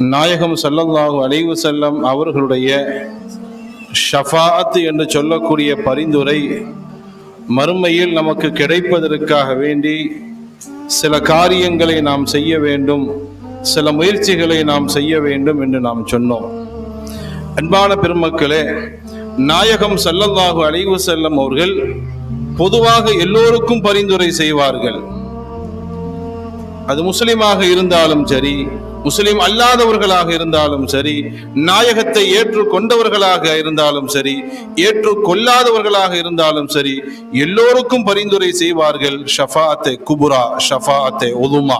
நாயகம் ஸல்லல்லாஹு அழைவு செல்லம் அவர்களுடைய ஷஃபாத் என்று சொல்லக்கூடிய பரிந்துரை மறுமையில் நமக்கு கிடைப்பதற்காக வேண்டி சில காரியங்களை நாம் செய்ய வேண்டும் சில முயற்சிகளை நாம் செய்ய வேண்டும் என்று நாம் சொன்னோம். அன்பான பெருமக்களே நாயகம் ஸல்லல்லாஹு அழைவு செல்லம் அவர்கள் பொதுவாக எல்லோருக்கும் பரிந்துரை செய்வார்கள். அது முஸ்லிமாக இருந்தாலும் சரி முஸ்லிம் அல்லாதவர்களாக இருந்தாலும் சரி நாயகத்தை ஏற்றுக்கொண்டவர்களாக இருந்தாலும் சரி ஏற்றுக்கொள்ளாதவர்களாக இருந்தாலும் சரி எல்லோருக்கும் பரிந்துரை செய்வார்கள் ஷஃபாத்தே குபுரா ஷஃபாத்தே உதுமா.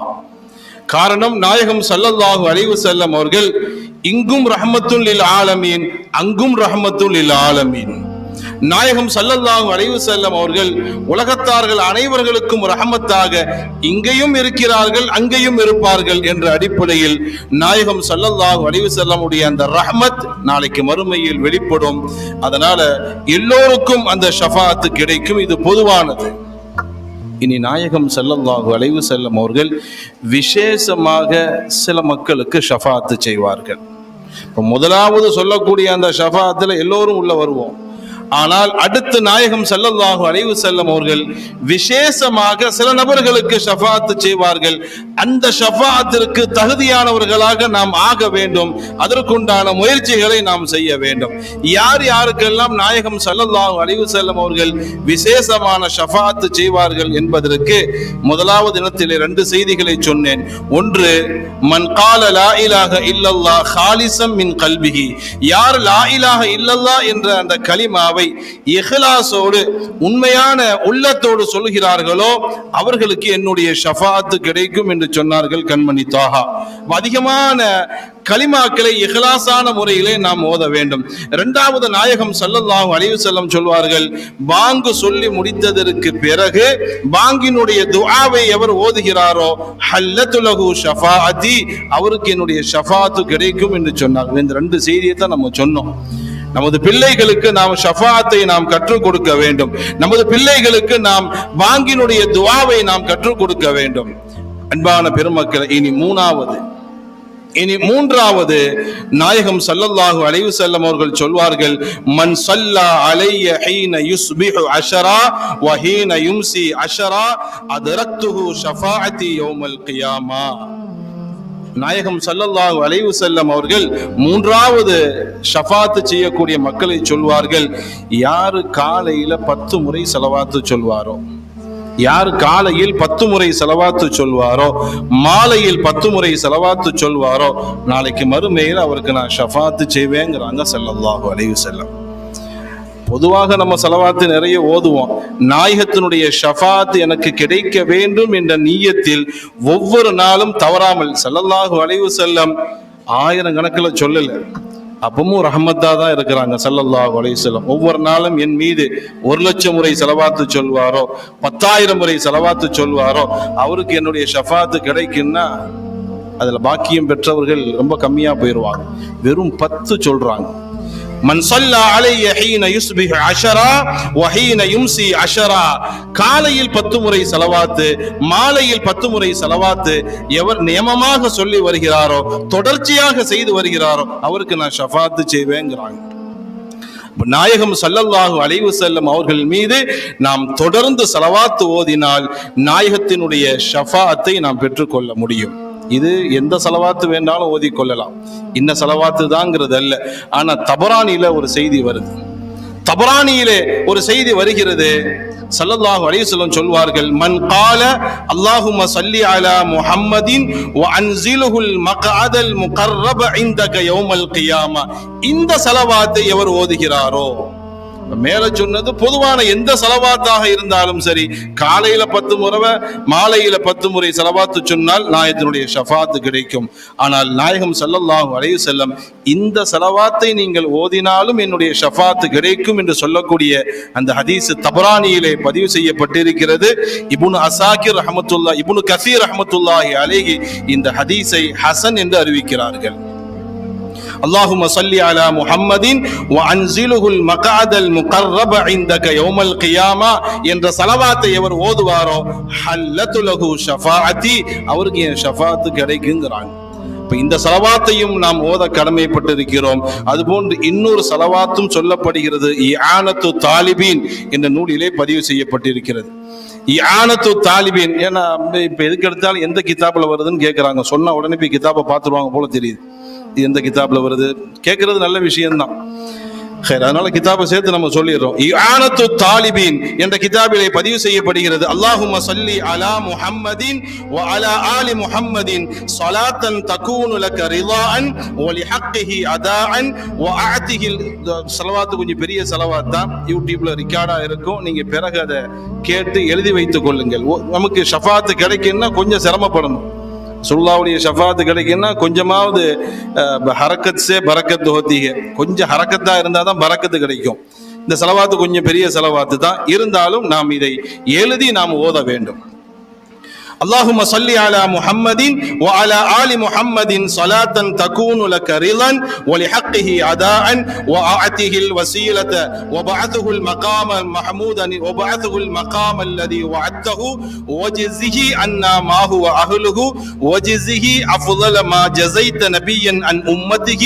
காரணம் நாயகம் சல்லல்லாஹு அலைஹி செல்லம் அவர்கள் இங்கும் ரஹ்மத்துல் இல் ஆலமீன் அங்கும் ரஹ்மத்துல் இல் ஆலமீன். நாயகம் சல்லல்லாஹும் அலைவு செல்லம் அவர்கள் உலகத்தார்கள் அனைவர்களுக்கும் ரஹமத்தாக இங்கேயும் இருக்கிறார்கள் அங்கேயும் இருப்பார்கள் என்ற அடிப்படையில் நாயகம் சல்லல்லாஹும் அலைவு செல்லமுடைய அந்த ரஹமத் நாளைக்கு மறுமையில் வெளிப்படும். அதனால எல்லோருக்கும் அந்த ஷஃபாத்து கிடைக்கும். இது பொதுவானது. இனி நாயகம் செல்லல்லாஹு அலைவு செல்லம் அவர்கள் விசேஷமாக சில மக்களுக்கு ஷஃபாத்து செய்வார்கள். இப்போ முதலாவது சொல்லக்கூடிய அந்த ஷஃபாத்தில் எல்லோரும் உள்ள வருவோம். ஆனால் அடுத்து நாயகம் செல்லல்லாஹு அலைவு செல்லம் அவர்கள் விசேஷமாக சில நபர்களுக்கு ஷஃபாத்து செய்வார்கள். அந்த ஷஃபாத்திற்கு தகுதியானவர்களாக நாம் ஆக வேண்டும். அதற்குண்டான முயற்சிகளை நாம் செய்ய வேண்டும். யார் யாருக்கெல்லாம் நாயகம் ஸல்லல்லாஹு அலைவு செல்லம் அவர்கள் விசேஷமான ஷஃபாத்து செய்வார்கள் என்பதற்கு முதலாவது தினத்திலே ரெண்டு செய்திகளை சொன்னேன். ஒன்று மன் கால லா இலாக இல்லல்லா ஹாலிசம் மின் கல்விகி யார் லா இலாக இல்லல்லா என்ற அந்த கலிமாவை இஹ்லாஸோடு உண்மையான உள்ளத்தோடு சொல்கிறார்களோ அவர்களுக்கு என்னுடைய ஷஃபாத்து கிடைக்கும் என்று சொன்னார்கள் கண்மணி தாஹா. அதிகமான கலிமாக்களை இஹ்லாசான முறையிலே நாம் ஓத வேண்டும். இரண்டாவது நாயகம் ஸல்லல்லாஹு அலைஹி செல்லம் சொல்வார்கள் பாங்கு சொல்லி முடித்ததற்கு பிறகு பாங்கினுடைய துஆவை எவர் ஓதுகிறாரோ ஹல்லத்துலகு ஷஃபாஅதி அவருக்கு என்னுடைய ஷஃபாத்து கிடைக்கும் என்று சொன்னார்கள். இந்த ரெண்டு செய்தியை தான் நம்ம சொன்னோம். நமது பிள்ளைகளுக்கு நாம் ஷஃபாத்தை நாம் கற்றுக் கொடுக்க வேண்டும். நமது பிள்ளைகளுக்கு நாம் வாங்கினுடைய துவாவை நாம் கற்றுக் கொடுக்க வேண்டும். அன்பான பெருமக்கள் இனி மூணாவது. இனி மூன்றாவது நாயகம் சல்லல்லாஹு அலைவு செல்லம் அவர்கள் சொல்வார்கள் மன் சல்லா அலைய ஹீன யுஸ்பிஹு அஷரா வஹீன யும்சி அஷரா அதரத்துஹு ஷஃபாஅத்தி யௌமல் கியாமா. நாயகம் சல்லல்லாஹ் வளைவு செல்லம் அவர்கள் மூன்றாவது ஷஃபாத்து செய்யக்கூடிய மக்களை சொல்வார்கள் யாரு காலையில பத்து முறை செலவாத்து சொல்வாரோ? யார் காலையில் பத்து முறை செலவாத்து சொல்வாரோ? மாலையில் பத்து முறை செலவாத்து சொல்வாரோ? நாளைக்கு மறுமையில் அவருக்கு நான் ஷஃபாத்து செய்வேங்கிறாங்க செல்லல்லாஹு அலைவு செல்லம் பொதுவாக நம்ம செலவாத்து நிறைய ஓதுவோம். நாயகத்தினுடைய ஷஃபாத் எனக்கு கிடைக்க வேண்டும் என்ற நீயத்தில் ஒவ்வொரு நாளும் தவறாமல் செல்லல்லாஹு வளைவு செல்லம் ஆயிரம் கணக்கில் சொல்லல. அப்பவும் ரஹமத்தா தான் இருக்கிறாங்க ஸல்லல்லாஹு வளைவு வஸல்லம். ஒவ்வொரு நாளும் என் மீது ஒரு லட்சம் முறை செலவாத்து சொல்வாரோ பத்தாயிரம் முறை செலவாத்து சொல்வாரோ அவருக்கு என்னுடைய ஷஃபாத்து கிடைக்குன்னா அதுல பாக்கியம் பெற்றவர்கள் ரொம்ப கம்மியா போயிடுவாங்க வெறும் பத்து சொல்றாங்க. மன் சொல்லா அலைய ஹீன யுஸ்பிஹ் அஷரா வஹீன யும்சி அஷரா காலையில் பத்து முறை செலவாத்து மாலையில் பத்து முறை செலவாத்து எவர் நியமமாக சொல்லி வருகிறாரோ தொடர்ச்சியாக செய்து வருகிறாரோ அவருக்கு நான் ஷஃபாத்து செய்வேங்கிறாங்க. நாயகம் சல்லல்லாஹு அலைவு செல்லும் அவர்கள் மீது நாம் தொடர்ந்து செலவாத்து ஓதினால் நாயகத்தினுடைய ஷஃபாத்தை நாம் பெற்றுக்கொள்ள முடியும். இது எந்த செலவாத்து வேண்டாலும் ஓதிக்கொள்ளலாம். இன்ன செலவாத்து தாங்கிறது அல்ல. ஆனா தபரானில ஒரு செய்தி வருது. தபரானியிலே ஒரு செய்தி வருகிறது. சல்லல்லாஹு அலைஹி சொல்வார்கள் மன் கால அல்லாஹும சல்லி அலா முஹம்மதின் வ அன்சிலுஹுல் மக்அதல் முகர்ரப இந்தக யௌமல் கியாமா. இந்த செலவாத்தை எவர் ஓதுகிறாரோ? மேல சொன்னது பொதுவான எந்த செலவாத்தாக இருந்தாலும் சரி காலையில பத்து முறை மாலையில பத்து முறை செலவாத்து சொன்னால் நாயத்தினுடைய ஷஃபாத்து கிடைக்கும். ஆனால் நாயகம் ஸல்லல்லாஹு அலைஹி செல்லம் இந்த செலவாத்தை நீங்கள் ஓதினாலும் என்னுடைய ஷஃபாத்து கிடைக்கும் என்று சொல்லக்கூடிய அந்த ஹதீஸ் தபரானியிலே பதிவு செய்யப்பட்டிருக்கிறது. இபுனு அசாக்கிர் ரஹமத்துல்லா இபுனு கசீர் ரஹமத்துல்லாஹி அலேஹி இந்த ஹதீஸை ஹசன் என்று அறிவிக்கிறார்கள். اللهم صل على محمد وانزله المقعد المقرب عندك يوم القيامه என்ற சலவாத்தை எவர் ஓதுவாரோ ஹல்லத்து லஹு ஷஃபாஅத்தி அவருக்கு என் ஷஃபாத்து கிடைக்குங்கிறாங்க இப்ப இந்த சலவாத்தையும் நாம் ஓத கடமைப்பட்டிருக்கிறோம் அதுபோன்று இன்னொரு சலவாத்தும் சொல்லப்படுகிறது இஆனத்து தாலிபீன் என்ற நூலிலே பதிவு செய்யப்பட்டிருக்கிறது இஆனத்து தாலிபீன் ஏன்னா இப்ப எதுக்கு எடுத்தாலும் எந்த கிதாப்ல வருதுன்னு கேட்கறாங்க சொன்னா உடனே போய் கிதாபை பார்த்துருவாங்க போல தெரியுது இது எந்த கிதாப்ல வருது? கேட்கறது நல்ல விஷயம்தான். சரி அதனால கிதாபை சேர்த்து நம்ம சொல்லிடுறோம். இஆனத்து தாலிபீன் என்ற கிதாபிலே பதிவு செய்யப்படுகிறது. அல்லாஹும்ம சல்லி அலா முஹம்மதின் வ அலா ஆலி முஹம்மதின் ஸலாத்தன் தகூனு லக ரிதாஅன் வ லிஹக்கிஹி அதாஅன் வ அஅதிஹில் ஸலவாத்து கொஞ்சம் பெரிய ஸலவாத் தான். யூடியூப்ல ரெக்கார்டா இருக்கும். நீங்க பிறகு அதை கேட்டு எழுதி வைத்துக் கொள்ளுங்கள். ஓ, நமக்கு ஷஃபாத்து கிடைக்குன்னா கொஞ்சம் சிரமப்படணும். சுல்லாவுடைய ஷஃபாத்து கிடைக்குன்னா கொஞ்சமாவது ஹரக்கத்ஸே பறக்கத்து ஹோத்திக. கொஞ்சம் ஹரக்கத்தா இருந்தால் தான் பறக்கத்து கிடைக்கும். இந்த செலவாத்து கொஞ்சம் பெரிய செலவாத்து தான் இருந்தாலும் நாம் இதை எழுதி நாம் ஓத வேண்டும். اللهم صل على محمد وعلى آل محمد صلاة تكون لك رضا ولحقه عداء وأعته الوسيلة وبعثه المقام المحمود وبعثه المقام الذي وعدته وجزه عنا ما هو أهله وجزه أفضل ما جزيت نبيا عن أمته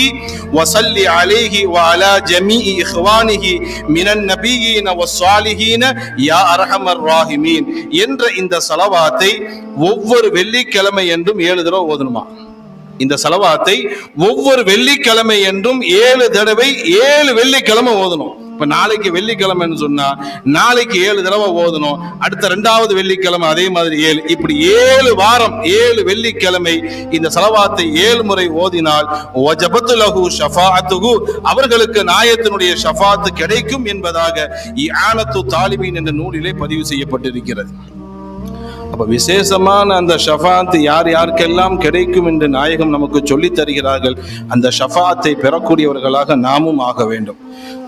وصل عليه وعلى جميع إخوانه من النبيين والصالحين يا أرحم الراحمين என்ற இந்த சலவாத்தை ஒவ்வொரு வெள்ளிக்கிழமை என்றும் ஏழு தடவை ஓதணுமா? இந்த செலவாத்தை ஒவ்வொரு வெள்ளிக்கிழமை என்றும் ஏழு தடவை ஏழு வெள்ளிக்கிழமை ஓதணும். இப்ப நாளைக்கு வெள்ளிக்கிழமைன்னு சொன்னா நாளைக்கு ஏழு தடவை ஓதணும். அடுத்த ரெண்டாவது வெள்ளிக்கிழமை அதே மாதிரி ஏழு. இப்படி ஏழு வாரம் ஏழு வெள்ளிக்கிழமை இந்த செலவாத்தை ஏழு முறை ஓதினால் வஜபத்து லகு ஷஃபாஅத்துஹு அவர்களுக்கு நாயத்தினுடைய ஷஃபாத்து கிடைக்கும் என்பதாக ஆனத்து தாலிபின் என்ற நூலிலே பதிவு செய்யப்பட்டிருக்கிறது. அப்ப விசேஷமான அந்த ஷஃபாத் யார் யாருக்கெல்லாம் கிடைக்கும் என்று நாயகம் நமக்கு சொல்லித் தருகிறார்கள் அந்த ஷஃபாத்தை பெறக்கூடியவர்களாக நாமும் ஆக வேண்டும்.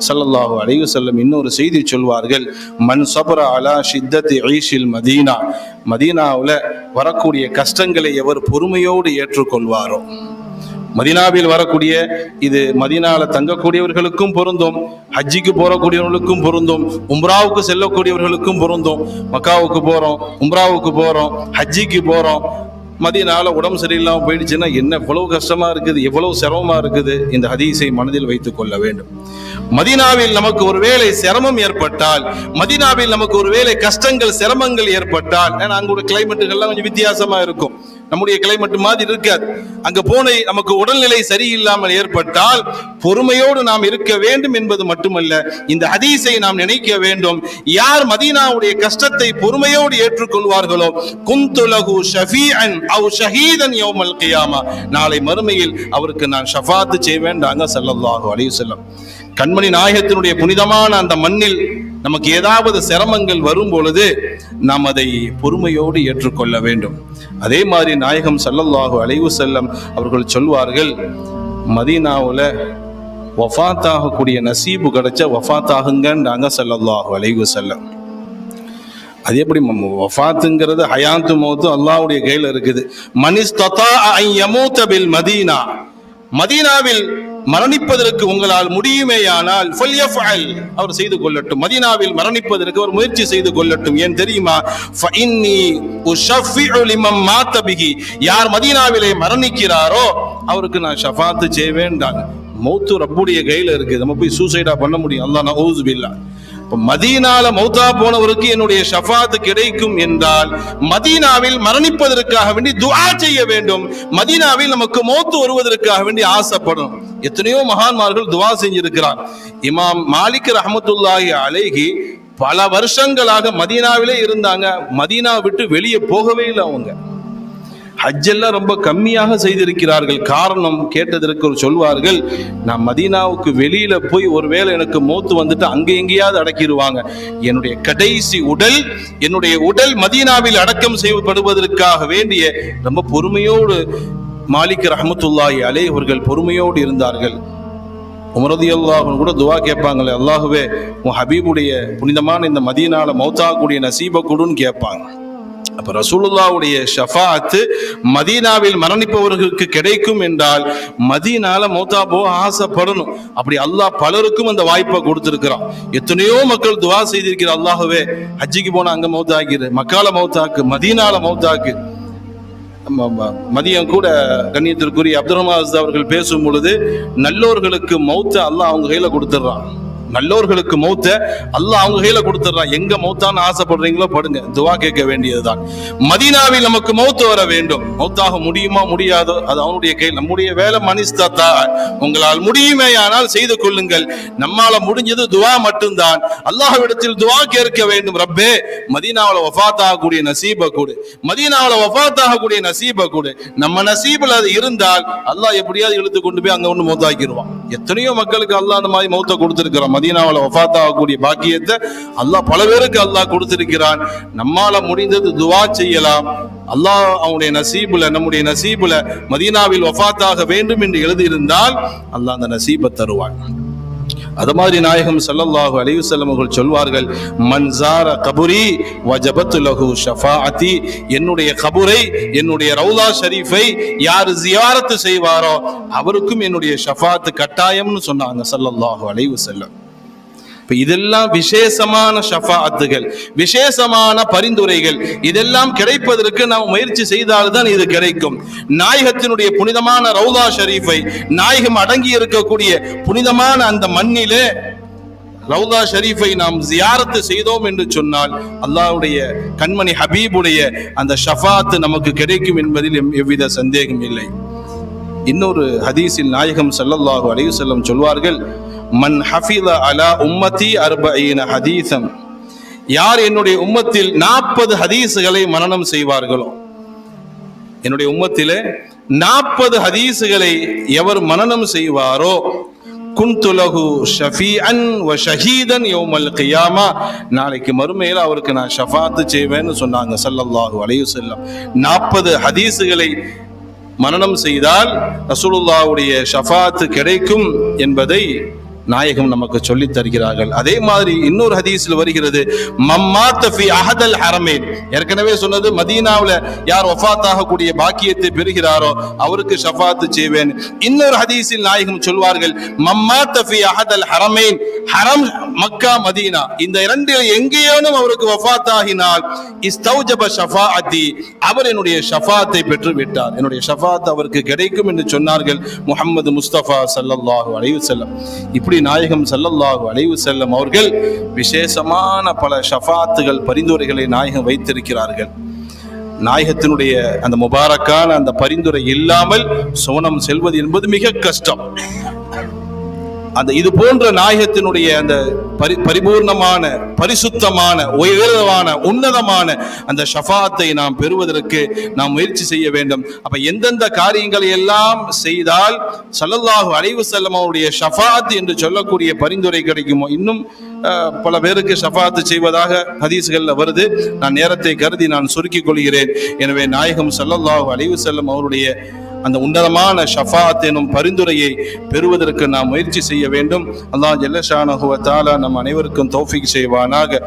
சல்லல்லாஹு அலைவு செல்லும் இன்னொரு செய்தி சொல்வார்கள் மன் சபர அலா ஷித்தத் ஐஷில் மதீனா. மதீனாவில் வரக்கூடிய கஷ்டங்களை எவர் பொறுமையோடு ஏற்றுக்கொள்வாரோ? மதினாவில் வரக்கூடிய இது மதீனால தங்கக்கூடியவர்களுக்கும் பொருந்தும் ஹஜ்ஜிக்கு போறக்கூடியவர்களுக்கும் பொருந்தும் உம்ராவுக்கு செல்லக்கூடியவர்களுக்கும் பொருந்தும். மக்காவுக்கு போறோம் உம்ராவுக்கு போறோம் ஹஜ்ஜிக்கு போறோம். மதியனால உடம்பு சரியில்லாமல் போயிடுச்சுன்னா என்ன எவ்வளவு கஷ்டமா இருக்குது எவ்வளவு சிரமமா இருக்குது இந்த ஹதீஸை மனதில் வைத்துக் கொள்ள வேண்டும். மதீனாவில் நமக்கு ஒருவேளை சிரமம் ஏற்பட்டால் மதீனாவில் நமக்கு ஒருவேளை கஷ்டங்கள் சிரமங்கள் ஏற்பட்டால் ஏன்னா அங்கோட கிளைமேட்டுகள்லாம் கொஞ்சம் வித்தியாசமா இருக்கும். நம்முடைய கிளைமேட் மாதிரி இருக்காது. அங்க போன நமக்கு உடல்நிலை சரியில்லாமல் ஏற்பட்டால் பொறுமையோடு நாம் இருக்க வேண்டும் என்பது மட்டுமல்ல இந்த ஹதீஸை நாம் நினைக்க வேண்டும். யார் மதீனாவுடைய கஷ்டத்தை பொறுமையோடு ஏற்றுக்கொள்வார்களோ குந்துலகு ஷஃபீஅன் அவ் ஷஹீதன் யௌமல் கியாமா. நாளை மறுமையில் அவருக்கு நான் ஷஃபாத்து செய்வேண்டாங்க ஸல்லல்லாஹு அலைஹி வஸல்லம். கண்மணி நாயகத்தினுடைய புனிதமான அந்த மண்ணில் நமக்கு ஏதாவது சிரமங்கள் வரும் பொழுது நாம் அதை பொறுமையோடு ஏற்றுக்கொள்ள வேண்டும். அதே மாதிரி நாயகம் ஸல்லல்லாஹு அலைஹி செல்லம் அவர்கள் சொல்வார்கள் மதீனாவில் வஃபாத்தாகக்கூடிய நசீபு கிடைச்ச வஃபாத்தாகுங்கன்றாங்க ஸல்லல்லாஹு அலைஹி செல்லம் அது எப்படி ம- வஃபாத்துங்கிறது ஹயாத்து மௌத்து அல்லாவுடைய கையில் இருக்குது. மனிஸ் தத்தா மதீனா. மதீனாவில் மரணிப்பதற்கு உங்களால் முடியுமேயானால் ஃபல்யஃபஅல் அவர் செய்து கொள்ளட்டும். மதீனாவில் மரணிப்பதற்கு அவர் முயற்சி செய்து கொள்ளட்டும். ஏன் தெரியுமா? ஃபஇன்னி உஷஃபிஉ லிமன் யார் மதீனாவிலே மரணிக்கிறாரோ அவருக்கு நான் ஷஃபாத்து செய்வேன்டாங்க மௌத்து ரப்புடைய கையில் இருக்கு. நம்ம போய் சூசைடா பண்ண முடியும். அல்லா நான் பில்லாஹ் இப்ப மதீனால மௌத்தா போனவருக்கு என்னுடைய ஷஃபாத் கிடைக்கும் என்றால் மதீனாவில் மரணிப்பதற்காக வேண்டி துஆ செய்ய வேண்டும். மதீனாவில் நமக்கு மௌத்து வருவதற்காக வேண்டி ஆசைப்படும் எத்தனையோ மகான்மார்கள் துவா செஞ்சிருக்கிறார். இமாம் மாலிக் ரஹமத்துல்லாஹி அலைஹி பல வருஷங்களாக மதீனாவிலே இருந்தாங்க. மதீனா விட்டு வெளியே போகவே இல்லை அவங்க. ஹஜ்ஜெல்லாம் ரொம்ப கம்மியாக செய்திருக்கிறார்கள். காரணம் கேட்டதற்கு ஒரு சொல்வார்கள் நான் மதீனாவுக்கு வெளியில போய் ஒருவேளை எனக்கு மூத்து வந்துட்டு அங்க எங்கேயாவது அடக்கிடுவாங்க. என்னுடைய கடைசி உடல் என்னுடைய உடல் மதீனாவில் அடக்கம் செய்யப்படுவதற்காக வேண்டிய ரொம்ப பொறுமையோடு மாலிக் ரஹமத்துல்லாஹி அலே அவர்கள் பொறுமையோடு இருந்தார்கள். உமரதி அல்லாஹ் கூட துவா கேட்பாங்களே அல்லாஹுவே உன் ஹபீபுடைய புனிதமான இந்த மதியனால மௌத்தாக்கூடிய நசீப கொடுன்னு கேட்பாங்க. அப்ப ரசூலுல்லாவுடைய ஷஃபாத்து மதீனாவில் மரணிப்பவர்களுக்கு கிடைக்கும் என்றால் மதீனால மௌத்தா போக ஆசைப்படணும். அப்படி அல்லாஹ் பலருக்கும் அந்த வாய்ப்பை கொடுத்திருக்கிறான். எத்தனையோ மக்கள் துவா செய்திருக்கிற அல்லாஹுவே ஹஜ்ஜிக்கு போனா அங்க மௌத்தாக்கிரு மக்கால மௌத்தாக்கு மதீனால மௌத்தாக்கு. மதியம் கூட கண்ணியத்திற்குரிய அப்துல் ரஹ்மான் அவர்கள் பேசும் பொழுது நல்லோர்களுக்கு மௌத்த அல்லாஹ் அவங்க கையில கொடுத்துட்றான். நல்லோர்களுக்கு மௌத்த அல்லாஹ் அவங்க கையில கொடுத்துட்றான். எங்க மௌத்தான்னு ஆசைப்படுறீங்களோ படுங்க. துவா கேட்க வேண்டியதுதான். மதீனாவில் நமக்கு மௌத்து வர வேண்டும். மௌத்தாக முடியுமா? முடியாதோ. அது அவனுடைய கையில் நம்முடைய வேலை மனிஸ்தாத்தா உங்களால் முடியுமே ஆனால் செய்து கொள்ளுங்கள். நம்மால முடிஞ்சது துவா மட்டும்தான். அல்லாஹ்விடத்தில் துவா கேட்க வேண்டும். ரப்பே மதீனாவில் வஃபாத்தாகக்கூடிய நசீபை நசீப கொடு. மதீனாவில் வஃபாத் ஆகக்கூடிய நசீப கொடு. நம்ம நசீபில் அது இருந்தால் அல்லாஹ் எப்படியாவது இழுத்து கொண்டு போய் அங்க ஒன்று மௌத்தாக்கிடுவான். எத்தனையோ மக்களுக்கு அல்லாஹ் அந்த மாதிரி மௌத்த கொடுத்திருக்கிறான். மதீனாவில் ஒஃபாத் ஆகக்கூடிய பாக்கியத்தை அல்லாஹ் பல பேருக்கு அல்லாஹ் கொடுத்திருக்கிறான். நம்மால முடிந்தது துவா செய்யலாம். அல்லாஹ் அவனுடைய நசீபுல நம்முடைய நசீபுல மதீனாவில் ஒஃபாத்தாக வேண்டும் என்று எழுதியிருந்தால் அல்லாஹ் அந்த நசீபை தருவான். அது மாதிரி நாயகம் சல்லல்லாஹு அலைவு வஸல்லம் அவர்கள் சொல்வார்கள் மன்சார கபுரி வஜபத்து லஹு ஷஃபாஅத்தி என்னுடைய கபுரை என்னுடைய ரவுலா ஷரீஃபை யார் ஜியாரத்து செய்வாரோ அவருக்கும் என்னுடைய ஷஃபாத்து கட்டாயம்னு சொன்னாங்க சல்லல்லாஹு அலைவு செல்லம் இப்ப இதெல்லாம் விசேஷமான ஷஃபாத்துகள் விசேஷமான பரிந்துரைகள். இதெல்லாம் கிடைப்பதற்கு நாம் முயற்சி செய்தால்தான் இது கிடைக்கும். நாயகத்தினுடைய புனிதமான ரவுதா ஷரீஃபை நாயகம் அடங்கி இருக்கக்கூடிய புனிதமான அந்த மண்ணிலே ரவுதா ஷரீஃபை நாம் ஜியாரத்து செய்தோம் என்று சொன்னால் அல்லாவுடைய கண்மணி ஹபீபுடைய அந்த ஷஃபாத்து நமக்கு கிடைக்கும் என்பதில் எவ்வித சந்தேகம் இல்லை. இன்னொரு ஹதீஸில் நாயகம் ஸல்லல்லாஹு அலைஹி வஸல்லம் சொல்வார்கள் மன் ஹஃபில அலா உம்மதி அர்பஈன ஹதீசம் யார் என்னுடைய உம்மத்தில் நாற்பது ஹதீஸுகளை மனனம் செய்வார்களோ? என்னுடைய உம்மத்திலே நாற்பது ஹதீஸுகளை எவர் மனனம் செய்வாரோ? குந்துலகு ஷஃபீஅன் வ ஷஹீதன் யோமல் கியாமா. நாளைக்கு மறுமையில் அவருக்கு நான் ஷஃபாத்து செய்வேன்னு சொன்னாங்க சல்லல்லாஹு அலையு செல்லம் நாற்பது ஹதீஸுகளை மனனம் செய்தால் ரசூலுல்லாவுடைய ஷஃபாத்து கிடைக்கும் என்பதை நாயகம் நமக்கு சொல்லித் தருகிறார்கள். அதே மாதிரி இன்னொரு ஹதீஸ்ல வருகிறது மம்மாத்த அஹதல் ஹரமேன். ஏற்கனவே சொன்னது மதீனாவுல யார் ஒஃபாத்தாக கூடிய பாக்கியத்தை பெறுகிறாரோ அவருக்கு ஷஃபாத்து செய்வேன். இன்னொரு ஹதீஸில் நாயகம் சொல்வார்கள் மம்மாத்த அஹதல் ஹரமேன். ஹரம் மக்கா மதீனா. இந்த இரண்டில் எங்கேயானும் அவருக்கு வஃபாத் இஸ்தௌஜப ஷஃபா அதி அவர் என்னுடைய ஷஃபாத்தை பெற்று விட்டார் என்னுடைய ஷஃபாத் அவருக்கு கிடைக்கும் என்று சொன்னார்கள் முகமது முஸ்தபா ஸல்லல்லாஹு அலைவு செல்லம் இப்படி நாயகம் ஸல்லல்லாஹு அலைவு செல்லும் அவர்கள் விசேஷமான பல ஷஃபாத்துகள் பரிந்துரைகளை நாயகம் வைத்திருக்கிறார்கள். நாயகத்தினுடைய அந்த முபாரக்கான அந்த பரிந்துரை இல்லாமல் சோனம் செல்வது என்பது மிக கஷ்டம். அந்த இது போன்ற நாயகத்தினுடைய அந்த பரி பரிபூர்ணமான பரிசுத்தமான உயர்வான உன்னதமான அந்த ஷஃபாத்தை நாம் பெறுவதற்கு நாம் முயற்சி செய்ய வேண்டும். அப்ப எந்தெந்த காரியங்களை எல்லாம் செய்தால் சல்லல்லாஹு அலைஹி செல்லும் அவருடைய ஷஃபாத் என்று சொல்லக்கூடிய பரிந்துரை கிடைக்குமோ? இன்னும் பல பேருக்கு ஷஃபாத்து செய்வதாக ஹதீஸ்களில் வருது. நான் நேரத்தை கருதி நான் சுருக்கிக் கொள்கிறேன். எனவே நாயகம் சல்லல்லாஹு அலைஹி செல்லும் அவருடைய அந்த உன்னதமான ஷஃபாத் எனும் பரிந்துரையை பெறுவதற்கு நாம் முயற்சி செய்ய வேண்டும். அல்லாஹ் ஜல்லஷானஹுவ நம் அனைவருக்கும் தௌஃபீக் செய்வானாக.